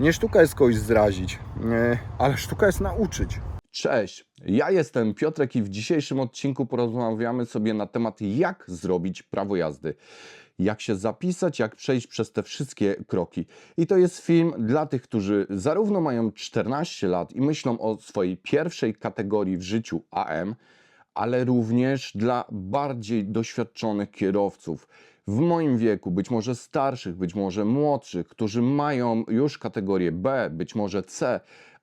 Nie sztuka jest kogoś zrazić, ale sztuka jest nauczyć. Cześć, ja jestem Piotrek i w dzisiejszym odcinku porozmawiamy sobie na temat jak zrobić prawo jazdy. Jak się zapisać, jak przejść przez te wszystkie kroki. I to jest film dla tych, którzy zarówno mają 14 lat i myślą o swojej pierwszej kategorii w życiu AM, ale również dla bardziej doświadczonych kierowców w moim wieku, być może starszych, być może młodszych, którzy mają już kategorię B, być może C,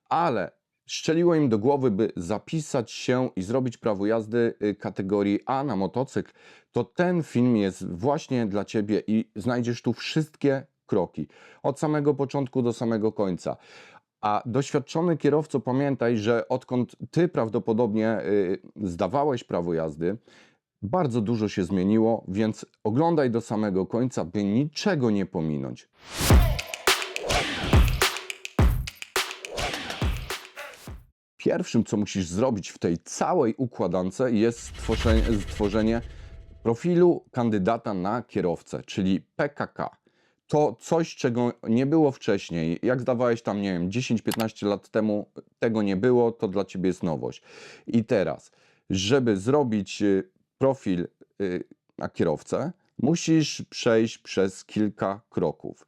ale szczeliło im do głowy, by zapisać się i zrobić prawo jazdy y, kategorii A na motocykl, to ten film jest właśnie dla Ciebie i znajdziesz tu wszystkie kroki, od samego początku do samego końca. A doświadczony kierowco, pamiętaj, że odkąd Ty prawdopodobnie y, zdawałeś prawo jazdy, bardzo dużo się zmieniło, więc oglądaj do samego końca, by niczego nie pominąć. Pierwszym, co musisz zrobić w tej całej układance, jest stworzenie, stworzenie profilu kandydata na kierowcę, czyli PKK. To coś, czego nie było wcześniej. Jak zdawałeś tam, nie wiem, 10-15 lat temu, tego nie było, to dla ciebie jest nowość. I teraz, żeby zrobić y, profil y, na kierowcę, musisz przejść przez kilka kroków.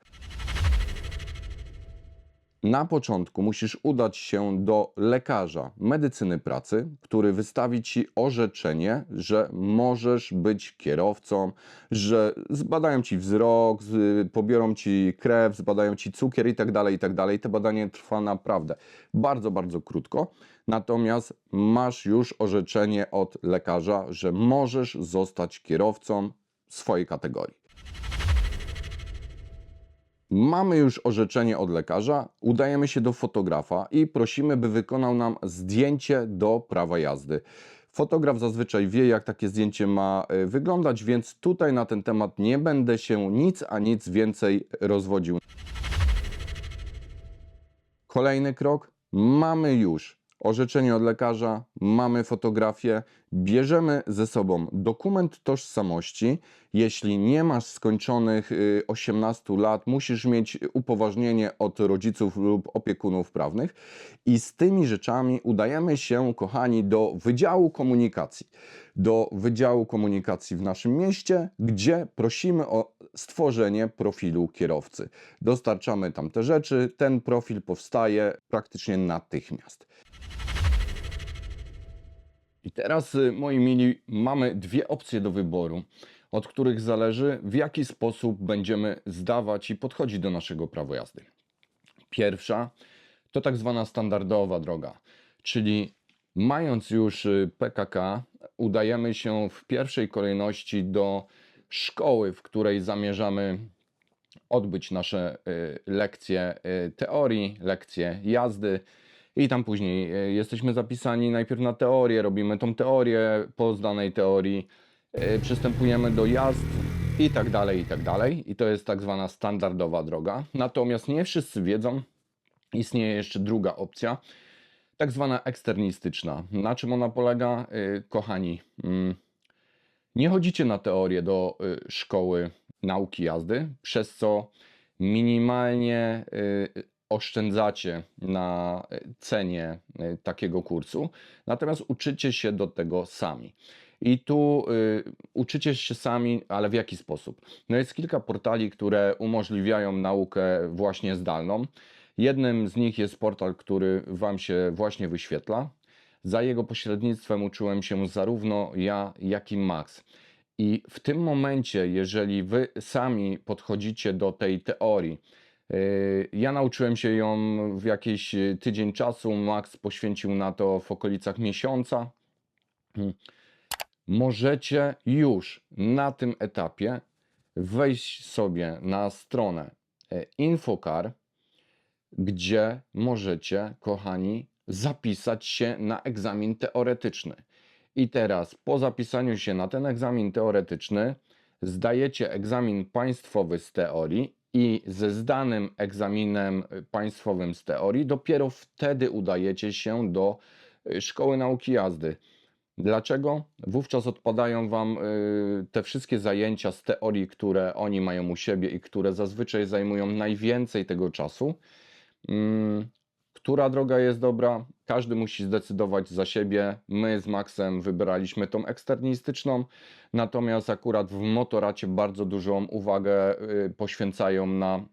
Na początku musisz udać się do lekarza medycyny pracy, który wystawi ci orzeczenie, że możesz być kierowcą, że zbadają ci wzrok, pobiorą ci krew, zbadają ci cukier i tak dalej, i tak. To badanie trwa naprawdę bardzo, bardzo krótko. Natomiast masz już orzeczenie od lekarza, że możesz zostać kierowcą swojej kategorii. Mamy już orzeczenie od lekarza, udajemy się do fotografa i prosimy, by wykonał nam zdjęcie do prawa jazdy. Fotograf zazwyczaj wie, jak takie zdjęcie ma e, wyglądać, więc tutaj na ten temat nie będę się nic a nic więcej rozwodził. Kolejny krok. Mamy już orzeczenie od lekarza, mamy fotografię, bierzemy ze sobą dokument tożsamości. Jeśli nie masz skończonych y, 18 lat, musisz mieć upoważnienie od rodziców lub opiekunów prawnych i z tymi rzeczami udajemy się, kochani, do Wydziału Komunikacji. Do Wydziału Komunikacji w naszym mieście, gdzie prosimy o stworzenie profilu kierowcy. Dostarczamy tam te rzeczy, ten profil powstaje praktycznie natychmiast. I teraz, y, moi mili, mamy dwie opcje do wyboru, od których zależy, w jaki sposób będziemy zdawać i podchodzić do naszego prawa jazdy. Pierwsza to tak zwana standardowa droga, czyli mając już y, PKK, udajemy się w pierwszej kolejności do szkoły, w której zamierzamy odbyć nasze y, lekcje teorii, lekcje jazdy. I tam później y, jesteśmy zapisani najpierw na teorię, robimy tą teorię, po zdanej teorii y, przystępujemy do jazd i tak dalej, i tak dalej. I to jest tak zwana standardowa droga. Natomiast nie wszyscy wiedzą, istnieje jeszcze druga opcja, tak zwana eksternistyczna. Na czym ona polega? Y, Kochani, mm, nie chodzicie na teorię do szkoły nauki jazdy, przez co minimalnie oszczędzacie na y, cenie y, takiego kursu, natomiast uczycie się do tego sami. I tu y, uczycie się sami, ale w jaki sposób? No jest kilka portali, które umożliwiają naukę właśnie zdalną. Jednym z nich jest portal, który Wam się właśnie wyświetla. Za jego pośrednictwem uczyłem się zarówno ja, jak i Max. I w tym momencie, jeżeli Wy sami podchodzicie do tej teorii, ja nauczyłem się ją w jakiś y, tydzień czasu, Max poświęcił na to w okolicach miesiąca. Hmm. Możecie już na tym etapie wejść sobie na stronę e, Infokar, gdzie możecie, kochani, zapisać się na egzamin teoretyczny. I teraz, po zapisaniu się na ten egzamin teoretyczny, zdajecie egzamin państwowy z teorii i ze zdanym egzaminem państwowym z teorii, dopiero wtedy udajecie się do y, szkoły nauki jazdy. Dlaczego? Wówczas odpadają Wam y, te wszystkie zajęcia z teorii, które oni mają u siebie i które zazwyczaj zajmują najwięcej tego czasu. Która droga jest dobra? Każdy musi zdecydować za siebie. My z Maxem wybraliśmy tą eksternistyczną, natomiast akurat w motoracie bardzo dużą uwagę y, poświęcają na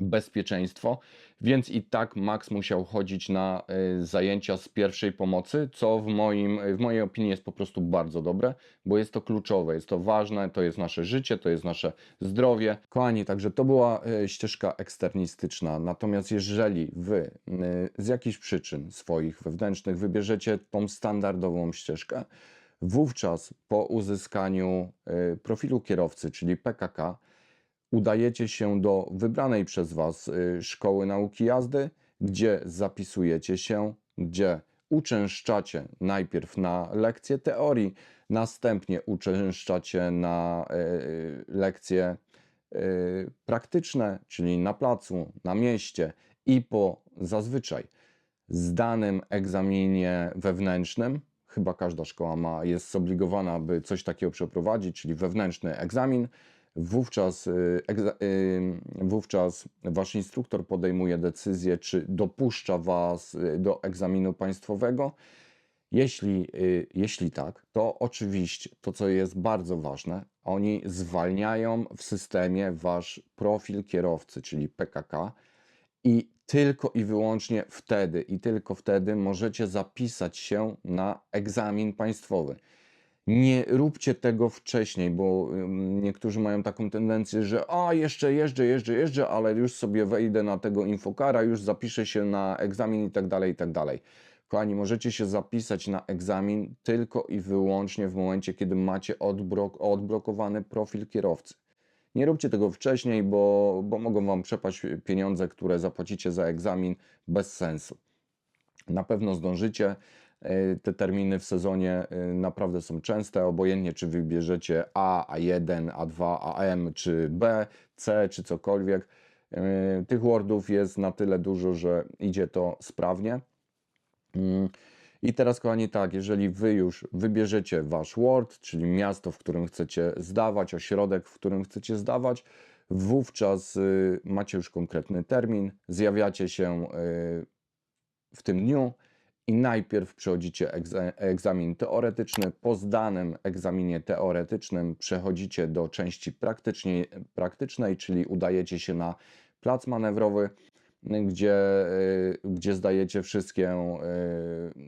bezpieczeństwo, więc i tak Max musiał chodzić na y, zajęcia z pierwszej pomocy, co w, moim, w mojej opinii jest po prostu bardzo dobre, bo jest to kluczowe, jest to ważne, to jest nasze życie, to jest nasze zdrowie. Kochani, także to była y, ścieżka eksternistyczna, natomiast jeżeli Wy y, z jakichś przyczyn swoich wewnętrznych wybierzecie tą standardową ścieżkę, wówczas po uzyskaniu y, profilu kierowcy, czyli PKK, udajecie się do wybranej przez Was y, szkoły nauki jazdy, gdzie zapisujecie się, gdzie uczęszczacie najpierw na lekcje teorii, następnie uczęszczacie na y, lekcje y, praktyczne, czyli na placu, na mieście i po zazwyczaj. Zdanym egzaminie wewnętrznym, chyba każda szkoła ma, jest zobligowana, by coś takiego przeprowadzić, czyli wewnętrzny egzamin, wówczas, y, y, wówczas wasz instruktor podejmuje decyzję, czy dopuszcza was y, do egzaminu państwowego. Jeśli, jeśli tak, to oczywiście to, co jest bardzo ważne, oni zwalniają w systemie wasz profil kierowcy, czyli PKK, i tylko i wyłącznie wtedy, i tylko wtedy możecie zapisać się na egzamin państwowy. Nie róbcie tego wcześniej, bo niektórzy mają taką tendencję, że a jeszcze jeżdżę, jeżdżę, jeżdżę, ale już sobie wejdę na tego infokara, już zapiszę się na egzamin i tak dalej, i tak dalej. Kochani, możecie się zapisać na egzamin tylko i wyłącznie w momencie, kiedy macie odblok- odblokowany profil kierowcy. Nie róbcie tego wcześniej, bo, bo mogą Wam przepaść pieniądze, które zapłacicie za egzamin bez sensu. Na pewno zdążycie. E, Te terminy w sezonie e, naprawdę są częste, obojętnie czy wybierzecie A, A1, A2, AM, czy B, C, czy cokolwiek. E, Tych wordów jest na tyle dużo, że idzie to sprawnie. Mm, I teraz, kochani, tak, jeżeli Wy już wybierzecie Wasz Word, czyli miasto, w którym chcecie zdawać, ośrodek, w którym chcecie zdawać, wówczas y, macie już konkretny termin, zjawiacie się y, w tym dniu i najpierw przechodzicie egza- egzamin teoretyczny. Po zdanym egzaminie teoretycznym przechodzicie do części praktycznej, czyli udajecie się na plac manewrowy, gdzie, y, gdzie zdajecie wszystkie,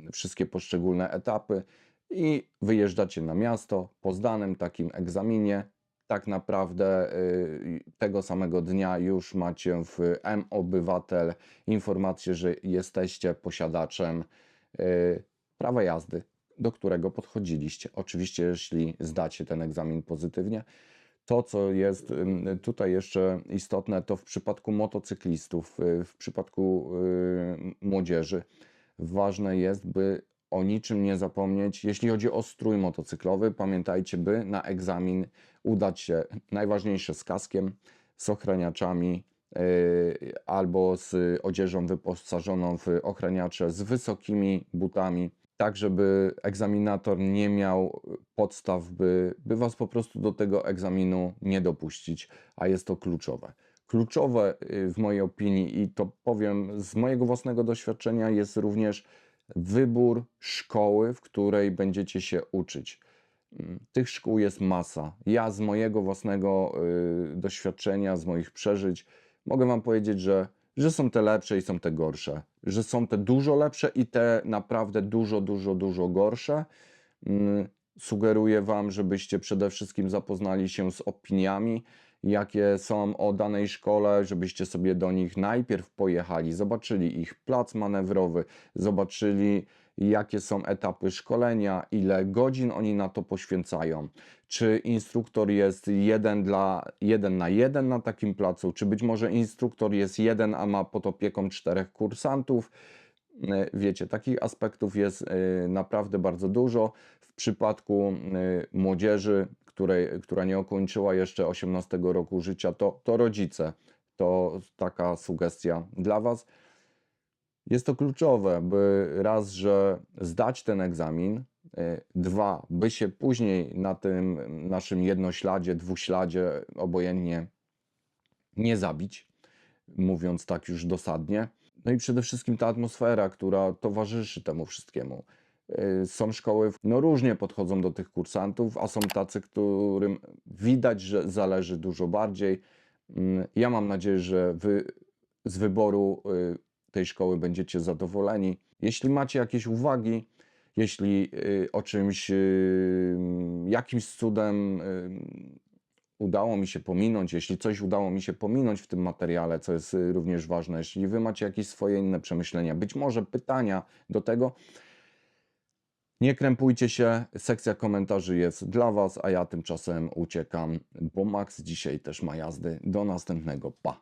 y, wszystkie poszczególne etapy i wyjeżdżacie na miasto. Po zdanym takim egzaminie, tak naprawdę y, tego samego dnia już macie w M-Obywatel informację, że jesteście posiadaczem prawa jazdy, do którego podchodziliście. Oczywiście, jeśli zdacie ten egzamin pozytywnie. To, co jest tutaj jeszcze istotne, to w przypadku motocyklistów, y, w przypadku y, młodzieży, ważne jest, by o niczym nie zapomnieć. Jeśli chodzi o strój motocyklowy, pamiętajcie, by na egzamin udać się najważniejsze z kaskiem, z ochraniaczami albo z odzieżą wyposażoną w ochraniacze, z wysokimi butami, tak żeby egzaminator nie miał podstaw, by, by was po prostu do tego egzaminu nie dopuścić, a jest to kluczowe. Kluczowe y, w mojej opinii, i to powiem z mojego własnego doświadczenia, jest również wybór szkoły, w której będziecie się uczyć. Mm, Tych szkół jest masa. Ja z mojego własnego y, doświadczenia, z moich przeżyć, mogę Wam powiedzieć, że, że są te lepsze i są te gorsze. Że są te dużo lepsze i te naprawdę dużo, dużo, dużo gorsze. Mm, Sugeruję Wam, żebyście przede wszystkim zapoznali się z opiniami, jakie są o danej szkole, żebyście sobie do nich najpierw pojechali, zobaczyli ich plac manewrowy, zobaczyli jakie są etapy szkolenia, ile godzin oni na to poświęcają. Czy instruktor jest jeden, dla, jeden na jeden na takim placu, czy być może instruktor jest jeden, a ma pod opieką czterech kursantów. E, Wiecie, takich aspektów jest e, naprawdę bardzo dużo. W przypadku e, młodzieży, której, która nie ukończyła jeszcze 18 roku życia, to, to rodzice. To taka sugestia dla Was. Jest to kluczowe, by raz, że zdać ten egzamin, y, dwa, by się później na tym naszym jednośladzie, dwuśladzie, obojętnie nie zabić. mówiąc tak już dosadnie. No i przede wszystkim ta atmosfera, która towarzyszy temu wszystkiemu. Y, Są szkoły, no różnie podchodzą do tych kursantów, a są tacy, którym widać, że zależy dużo bardziej. Mm, Ja mam nadzieję, że wy z wyboru y, tej szkoły będziecie zadowoleni. Jeśli macie jakieś uwagi, jeśli y, o czymś, y, jakimś cudem y, udało mi się pominąć, jeśli coś udało mi się pominąć w tym materiale, co jest również ważne, jeśli wy macie jakieś swoje inne przemyślenia, być może pytania do tego, nie krępujcie się, sekcja komentarzy jest dla was, a ja tymczasem uciekam, bo Max dzisiaj też ma jazdy. Do następnego, pa!